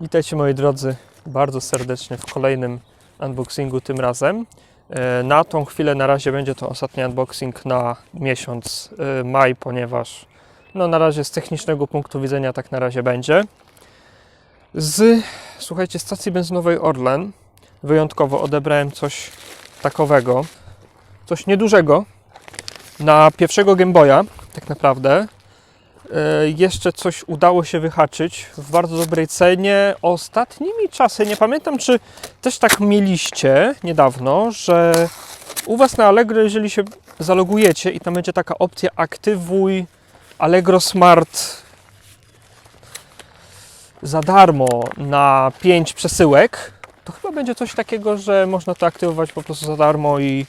Witajcie moi drodzy bardzo serdecznie w kolejnym unboxingu tym razem. E, Na tą chwilę na razie będzie to ostatni unboxing na miesiąc e, maj, ponieważ no na razie z technicznego punktu widzenia tak na razie będzie. Z słuchajcie stacji benzynowej Orlen wyjątkowo odebrałem coś takowego, coś niedużego na pierwszego Game Boya tak naprawdę. E, jeszcze coś udało się wyhaczyć w bardzo dobrej cenie. Ostatnimi czasy, nie pamiętam czy też tak mieliście niedawno, że u Was na Allegro, jeżeli się zalogujecie i tam będzie taka opcja aktywuj Allegro Smart za darmo na 5 przesyłek, to chyba będzie coś takiego, że można to aktywować po prostu za darmo i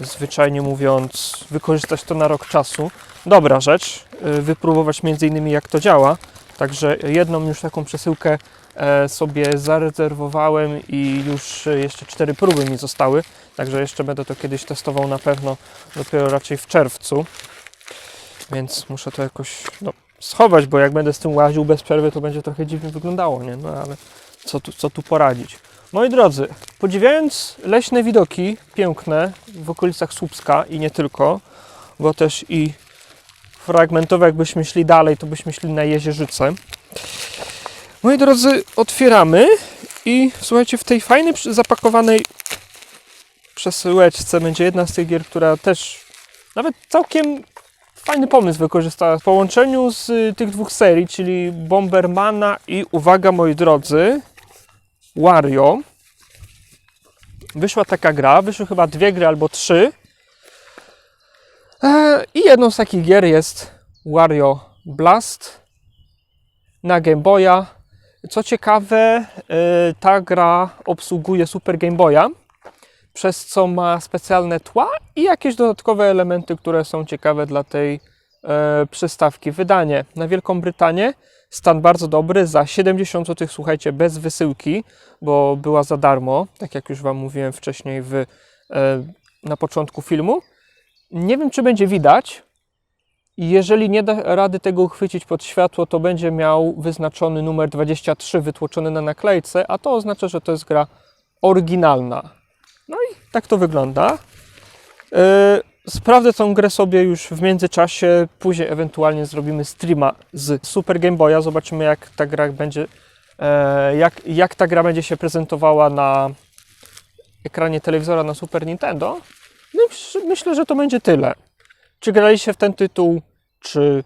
zwyczajnie mówiąc wykorzystać to na rok czasu dobra rzecz, y, wypróbować między innymi jak to działa. Także jedną już taką przesyłkę e, sobie zarezerwowałem i już jeszcze cztery próby mi zostały. Także jeszcze będę to kiedyś testował na pewno, dopiero raczej w czerwcu. Więc muszę to jakoś no, schować, bo jak będę z tym łaził bez przerwy, to będzie trochę dziwnie wyglądało, nie? No ale co tu, co tu poradzić? Moi drodzy, podziwiając leśne widoki piękne w okolicach Słupska i nie tylko, bo też i fragmentowo, jakbyśmy szli dalej, to byśmy szli na Jezierzyce. Moi drodzy, otwieramy i słuchajcie, w tej fajnej, zapakowanej przesyłeczce będzie jedna z tych gier, która też nawet całkiem fajny pomysł wykorzystała w połączeniu z y, tych dwóch serii, czyli Bombermana i uwaga moi drodzy, Wario. Wyszła taka gra, wyszły chyba dwie gry albo trzy. E, I jedną z takich gier jest Wario Blast na Game Boya. Co ciekawe, e, ta gra obsługuje Super Game Boya, przez co ma specjalne tła i jakieś dodatkowe elementy, które są ciekawe dla tej e, przystawki. Wydanie na Wielką Brytanię. Stan bardzo dobry, za 70 zł, słuchajcie, bez wysyłki, bo była za darmo, tak jak już Wam mówiłem wcześniej w, na początku filmu. Nie wiem, czy będzie widać. Jeżeli nie da rady tego uchwycić pod światło, to będzie miał wyznaczony numer 23 wytłoczony na naklejce, a to oznacza, że to jest gra oryginalna. No i tak to wygląda. Yy, sprawdzę tą grę sobie już w międzyczasie. Później ewentualnie zrobimy streama z Super Game Boya. Zobaczymy, jak ta gra będzie, e, jak, jak ta gra będzie się prezentowała na ekranie telewizora na Super Nintendo. No myślę, że to będzie tyle. Czy graliście w ten tytuł, czy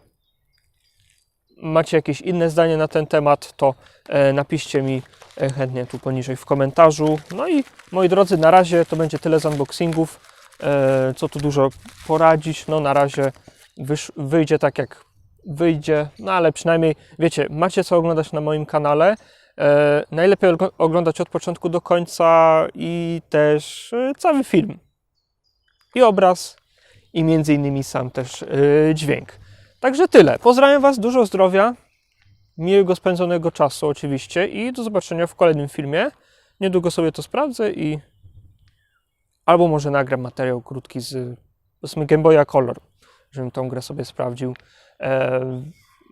macie jakieś inne zdanie na ten temat, to e, napiszcie mi e, chętnie tu poniżej w komentarzu. No i moi drodzy, na razie to będzie tyle z unboxingów. E, co tu dużo poradzić? No na razie wyjdzie tak jak wyjdzie, no ale przynajmniej wiecie, macie co oglądać na moim kanale. Najlepiej ogl- oglądać od początku do końca i też cały film. I obraz, i między innymi sam też e, dźwięk. Także tyle. Pozdrawiam Was, dużo zdrowia, miłego spędzonego czasu oczywiście i do zobaczenia w kolejnym filmie. Niedługo sobie to sprawdzę i albo może nagram materiał krótki z powiedzmy Game Boya Color, żebym tą grę sobie sprawdził e,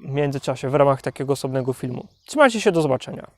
w międzyczasie w ramach takiego osobnego filmu. Trzymajcie się, do zobaczenia.